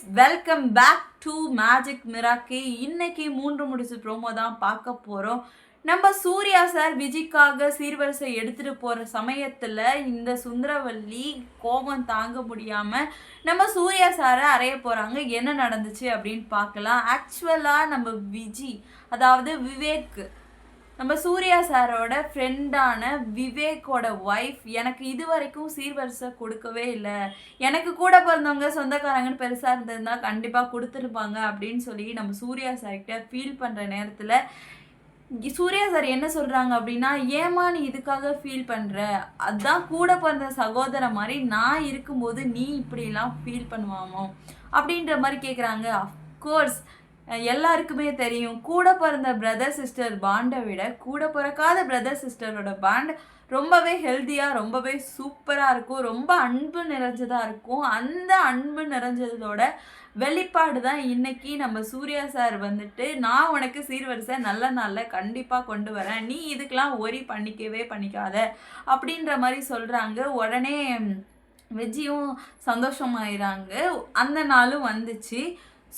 Friends welcome back to magic மிராக்கி இன்னைக்கு மூன்று முடிச்சு ப்ரோமோ தான் பார்க்க போகிறோம் நம்ம சூர்யா சார் விஜிக்காக சீர்வரிசை எடுத்துகிட்டு போகிற சமயத்தில் இந்த சுந்தரவல்லி கோபம் தாங்க முடியாமல் நம்ம சூர்யா சாரை அறைய போகிறாங்க என்ன நடந்துச்சு அப்படின்னு பார்க்கலாம். ஆக்சுவலாக நம்ம விஜி அதாவது விவேக் நம்ம சூர்யா சாரோட ஃப்ரெண்டான விவேக்கோட ஒய்ஃப் எனக்கு இது வரைக்கும் சீர்வரிசை கொடுக்கவே இல்லை. எனக்கு கூட பிறந்தவங்க சொந்தக்காரங்கன்னு பெருசாக இருந்ததுன்னா கண்டிப்பாக கொடுத்துருப்பாங்க அப்படின்னு சொல்லி நம்ம சூர்யா சார்கிட்ட ஃபீல் பண்ணுற நேரத்தில் சூர்யா சார் என்ன சொல்கிறாங்க அப்படின்னா ஏமா நீ இதுக்காக ஃபீல் பண்ணுற அதான் கூட பிறந்த சகோதர மாதிரி நான் இருக்கும்போது நீ இப்படிலாம் ஃபீல் பண்ணுவாமோ? அப்படின்ற மாதிரி கேட்குறாங்க அஃப்கோர்ஸ் எல்லாருக்குமே தெரியும். கூட பிறந்த பிரதர் சிஸ்டர் பாண்டை விட கூட பிறக்காத பிரதர் சிஸ்டரோட பாண்ட் ரொம்பவே ஹெல்த்தியாக ரொம்பவே சூப்பராக இருக்கும். ரொம்ப அன்பு நிறைஞ்சதாக இருக்கும். அந்த அன்பு நிறைஞ்சதோட வெளிப்பாடு தான் இன்னைக்கு நம்ம சூர்யா சார் வந்துட்டு நான் உனக்கு சீர்வரிசை நல்ல நாளில் கண்டிப்பாக கொண்டு வரேன். நீ இதுக்கெலாம் ஒரி பண்ணிக்கவே பண்ணிக்காத அப்படின்ற மாதிரி சொல்கிறாங்க உடனே வெஜ்ஜியும் சந்தோஷமாயிறாங்க. அந்த நாளும் வந்துச்சு.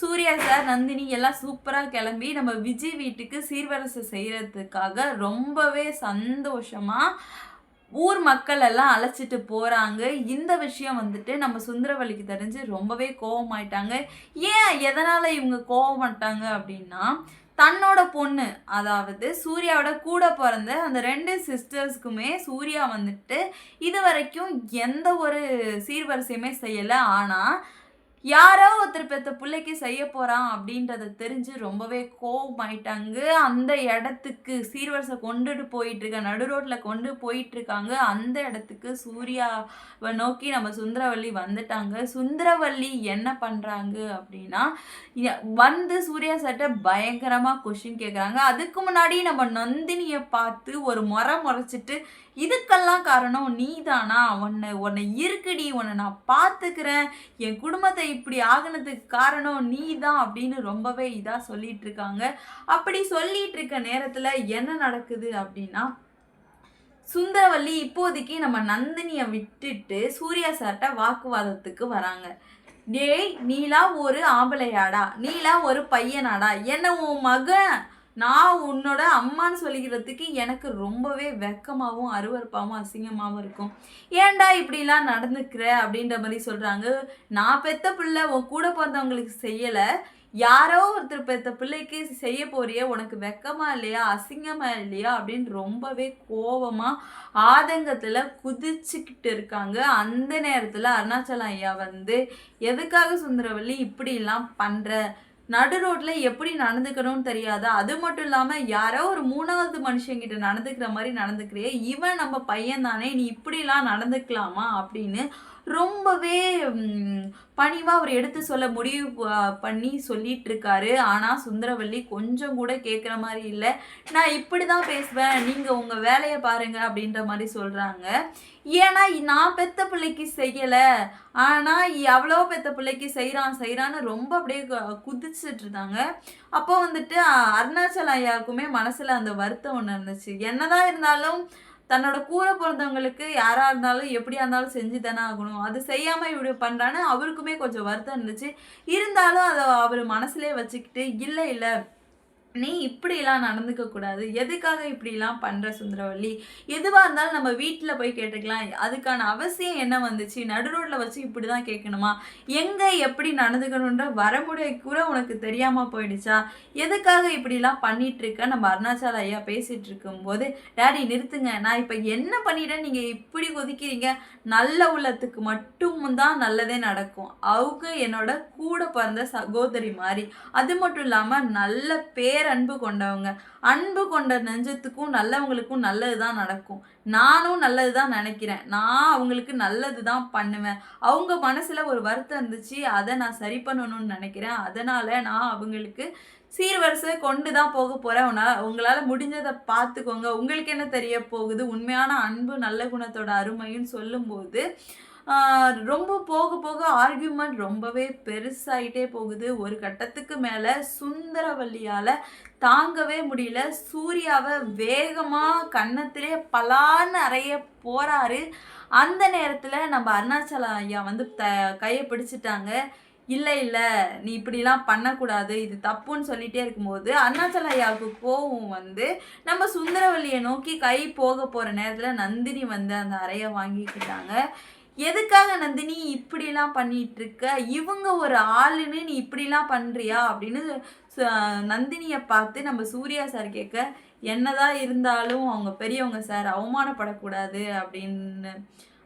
சூர்யா சார் நந்தினி எல்லாம் சூப்பராக கிளம்பி நம்ம விஜய் வீட்டுக்கு சீர்வரிசை செய்கிறதுக்காக ரொம்பவே சந்தோஷமாக ஊர் மக்கள் எல்லாம் அழைச்சிட்டு போகிறாங்க இந்த விஷயம் வந்துட்டு நம்ம சுந்தரவழிக்கு தெரிஞ்சு ரொம்பவே கோவமாயிட்டாங்க. ஏன் எதனால் இவங்க கோவமாட்டாங்க அப்படின்னா தன்னோட பொண்ணு அதாவது சூர்யாவோட கூட பிறந்த அந்த ரெண்டு சிஸ்டர்ஸ்க்குமே சூர்யா வந்துட்டு இது வரைக்கும் எந்த ஒரு சீர்வரிசையுமே செய்யலை. ஆனால் யாரோ ஒருத்தர் பெத்த பிள்ளைக்கு செய்ய போகிறான் அப்படின்றத தெரிஞ்சு ரொம்பவே கோபமாயிட்டாங்க அந்த இடத்துக்கு சீர்வரிசை கொண்டுட்டு போயிட்டுருக்க நடு ரோட்டில் கொண்டு போயிட்டுருக்காங்க. அந்த இடத்துக்கு சூர்யாவை நோக்கி நம்ம சுந்தரவல்லி வந்துட்டாங்க. சுந்தரவல்லி என்ன பண்ணுறாங்க அப்படின்னா வந்து சூர்யா சட்டை பயங்கரமாக கொஷின் கேட்குறாங்க அதுக்கு முன்னாடி நம்ம நந்தினியை பார்த்து ஒரு முறை முறைச்சிட்டு இதுக்கெல்லாம் காரணம் நீ தானா உன்னை உன்னை இருக்குடி உன்னை நான் பார்த்துக்கிறேன். என் குடும்பத்தை இப்படி ஆகினதுக்கு காரணம் நீ தான் அப்படின்னு ரொம்பவே இதாக சொல்லிட்டு இருக்காங்க அப்படி சொல்லிட்டு இருக்க நேரத்தில் என்ன நடக்குது அப்படின்னா சுந்தரவல்லி இப்போதைக்கு நம்ம நந்தினியை விட்டுட்டு சூர்யா சார்கிட்ட வாக்குவாதத்துக்கு வராங்க. டேய் நீலா ஒரு ஆம்பளையாடா நீலா ஒரு பையனாடா என்ன உன் மகன்? நான் உன்னோட அம்மான்னு சொல்லிக்கிறதுக்கு எனக்கு ரொம்பவே வெக்கமாகவும் அருவறுப்பாகவும் அசிங்கமாகவும் இருக்கும். ஏன்டா இப்படிலாம் நடந்துக்கிற? அப்படின்ற மாதிரி சொல்கிறாங்க நான் பெத்த பிள்ளை உன் கூட பிறந்தவங்களுக்கு செய்யலை. யாரோ ஒருத்தர் பெத்த பிள்ளைக்கு செய்ய போறிய உனக்கு வெக்கமா இல்லையா அசிங்கமா இல்லையா அப்படின்னு ரொம்பவே கோபமாக ஆதங்கத்தில் குதிச்சுக்கிட்டு இருக்காங்க. அந்த நேரத்தில் அருணாச்சலம் ஐயா வந்து எதுக்காக சுந்தரவல்லி இப்படிலாம் பண்ணுற நடு ரோட்டில் எப்படி நடந்துக்கணும்னு தெரியாதா? அது மட்டும் இல்லாமல் யாரோ ஒரு மூணாவது மனுஷங்கிட்ட நடந்துக்கிற மாதிரி நடந்துக்கிறிய. இவன் நம்ம பையன் தானே நீ இப்படிலாம் நடந்துக்கலாமா அப்படின்னு ரொம்பவே பணிவாக அவர் எடுத்து சொல்ல முடிவு பண்ணி சொல்லிட்டு இருக்காரு ஆனால் சுந்தரவல்லி கொஞ்சம் கூட கேட்குற மாதிரி இல்லை. நான் இப்படி தான் பேசுவேன். நீங்கள் உங்கள் வேலையை பாருங்க அப்படின்ற மாதிரி சொல்கிறாங்க ஏன்னா நான் பெத்த பிள்ளைக்கு செய்யலை. ஆனால் எவ்வளோ பெத்த பிள்ளைக்கு செய்கிறான் செய்கிறான்னு ரொம்ப அப்படியே குதிச்சுட்டு இருந்தாங்க அப்போ வந்துட்டு அருணாச்சல ஐயாவுக்குமே மனசில் அந்த வருத்தம் ஒன்று இருந்துச்சு. என்னதான் இருந்தாலும் தன்னோட கூரை பிறந்தவங்களுக்கு யாராக இருந்தாலும் எப்படியா இருந்தாலும் செஞ்சு தானே ஆகணும். அது செய்யாமல் இப்படி பண்ணுறான்னு அவருக்குமே கொஞ்சம் வருத்தம் இருந்துச்சு. இருந்தாலும் அதை அவர் மனசுலேயே வச்சுக்கிட்டு இல்லை இல்லை நீ இப்படிலாம் நடந்துக்க கூடாது. எதுக்காக இப்படிலாம் பண்ணுற சுந்தரவள்ளி? எதுவாக இருந்தாலும் நம்ம வீட்டில் போய் கேட்டுக்கலாம். அதுக்கான அவசியம் என்ன வந்துச்சு? நடு ரோட்டில் வச்சு இப்படி தான் கேட்கணுமா? எங்கே எப்படி நடந்துக்கணுன்ற வரமுறை கூட உனக்கு தெரியாமல் போயிடுச்சா? எதுக்காக இப்படிலாம் பண்ணிட்டு இருக்க நம்ம அருணாச்சல ஐயா பேசிகிட்டு இருக்கும்போது டேடி நிறுத்துங்க. நான் இப்போ என்ன பண்ணிட்டேன்? நீங்கள் இப்படி கொதிக்கிறீங்க நல்ல உள்ளத்துக்கு மட்டும் தான் நல்லதே நடக்கும். அவங்க என்னோட கூட பிறந்த சகோதரி மாதிரி. அது மட்டும் இல்லாமல் நல்ல பேர் அன்பு கொண்டவங்க. அன்பு கொண்ட நெஞ்சத்துக்கும் நல்லவங்களுக்கும் நல்லது தான் நடக்கும். நானும் நல்லது தான் நினைக்கிறேன். நான் அவங்களுக்கு நல்லது தான் பண்ணுவேன். அவங்க மனசில் ஒரு வருத்தம் இருந்துச்சு அதை நான் சரி பண்ணணும்னு நினைக்கிறேன். அதனால் நான் அவங்களுக்கு சீர்வரிசை கொண்டு தான் போக போகிறேன் உன்னால் உங்களால் முடிஞ்சதை பார்த்துக்கோங்க. உங்களுக்கு என்ன தெரிய போகுது? உண்மையான அன்பு நல்ல குணத்தோட அருமைன்னு சொல்லும்போது ரொம்ப போக போக ஆர்கியூமெண்ட் ரொம்பவே பெருசாகிட்டே போகுது. ஒரு கட்டத்துக்கு மேலே சுந்தரவல்லியால் தாங்கவே முடியல. சூர்யாவை வேகமாக கன்னத்திலே பலான்னு அறைய போகிறாரு அந்த நேரத்தில் நம்ம அருணாச்சல ஐயா வந்து த கையை பிடிச்சிட்டாங்க. இல்லை இல்லை நீ இப்படிலாம் பண்ணக்கூடாது. இது தப்புன்னு சொல்லிகிட்டே இருக்கும்போது அருணாச்சல ஐயாவுக்கு கோவம் வந்து நம்ம சுந்தரவல்லியை நோக்கி கை போக போகிற நேரத்தில் நந்தினி வந்து அந்த அறையை வாங்கிக்கிட்டாங்க. எதுக்காக நந்தினி இப்படிலாம் பண்ணிட்டு இருக்க இவங்க ஒரு ஆளுன்னு நீ இப்படிலாம் பண்ணுறியா அப்படின்னு நந்தினியை பார்த்து நம்ம சூர்யா சார் கேட்க என்னதான் இருந்தாலும் அவங்க பெரியவங்க சார் அவமானப்படக்கூடாது அப்படின்னு.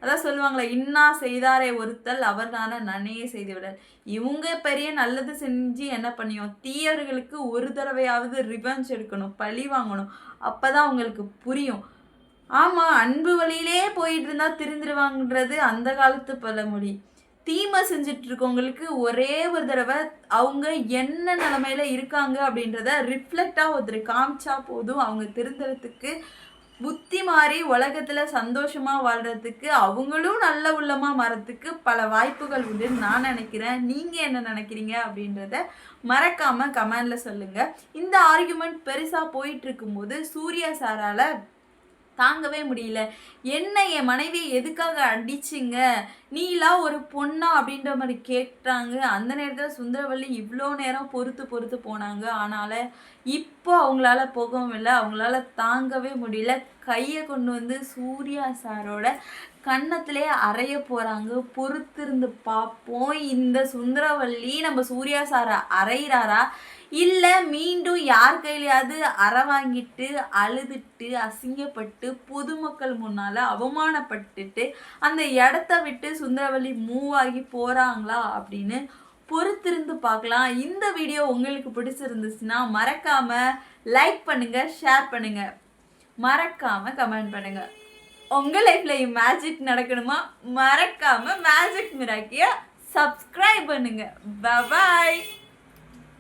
அதான் சொல்லுவாங்களே இன்னா செய்தாரே ஒருத்தல் அவர் தானே நன்னையே செய்து விடல் இவங்க பெரிய நல்லது செஞ்சு என்ன பண்ணியும் தீயவர்களுக்கு ஒரு தடவையாவது ரிவெஞ்ச் எடுக்கணும் பழி வாங்கணும். அப்பதான் அவங்களுக்கு புரியும். ஆமாம் அன்பு வழியிலே போயிட்டு இருந்தா திருந்துருவாங்கன்றது அந்த காலத்து பழமொழி. தீமை செஞ்சுட்டு இருக்கவங்களுக்கு ஒரே ஒரு தடவை அவங்க என்ன நிலமையில இருக்காங்க அப்படின்றத ரிஃப்ளெக்டாக ஒருத்தர் காமிச்சா போதும். அவங்க திருந்துறதுக்கு புத்தி மாறி உலகத்தில் சந்தோஷமாக வாழ்கிறதுக்கு அவங்களும் நல்ல உள்ளமாக மாறத்துக்கு பல வாய்ப்புகள் உண்டுன்னு நான் நினைக்கிறேன். நீங்கள் என்ன நினைக்கிறீங்க அப்படின்றத மறக்காமல் கமெண்டில் சொல்லுங்கள் இந்த ஆர்குமெண்ட் பெருசாக போயிட்டு இருக்கும்போது சூர்யா சாரால் தாங்கவே முடியல. என்ன என் மனைவி எதுக்காக அடிச்சிங்க? நீலாம் ஒரு பொண்ணா? அப்படின்ற மாதிரி கேட்டாங்க. அந்த நேரத்தில் சுந்தரவல்லி இவ்வளோ நேரம் பொறுத்து பொறுத்து போனாங்க. ஆனால் இப்போ அவங்களால போகவும் இல்லை. அவங்களால தாங்கவே முடியல. கையை கொண்டு வந்து சூர்யா சாரோட கன்னத்திலே அறைய போகிறாங்க பொறுத்திருந்து பார்ப்போம். இந்த சுந்தரவல்லி நம்ம சூர்யா சாரை அரைகிறாரா இல்லை மீண்டும் யார் கையிலையாவது அற வாங்கிட்டு அழுதுட்டு அசிங்கப்பட்டு பொதுமக்கள் முன்னால் அவமானப்பட்டுட்டு அந்த இடத்த விட்டு சுந்தரவல்லி மூவ் ஆகி போகிறாங்களா அப்படின்னு பொறுத்திருந்து பார்க்கலாம். இந்த வீடியோ உங்களுக்கு பிடிச்சிருந்துச்சுன்னா மறக்காம லைக் பண்ணுங்க ஷேர் பண்ணுங்க. மறக்காமல் கமெண்ட் பண்ணுங்க. உங்கள் லைஃப்பில் மேஜிக் நடக்கணுமா? மறக்காமல் மேஜிக் மிராக்கியை சப்ஸ்கிரைப் பண்ணுங்கள் பாய்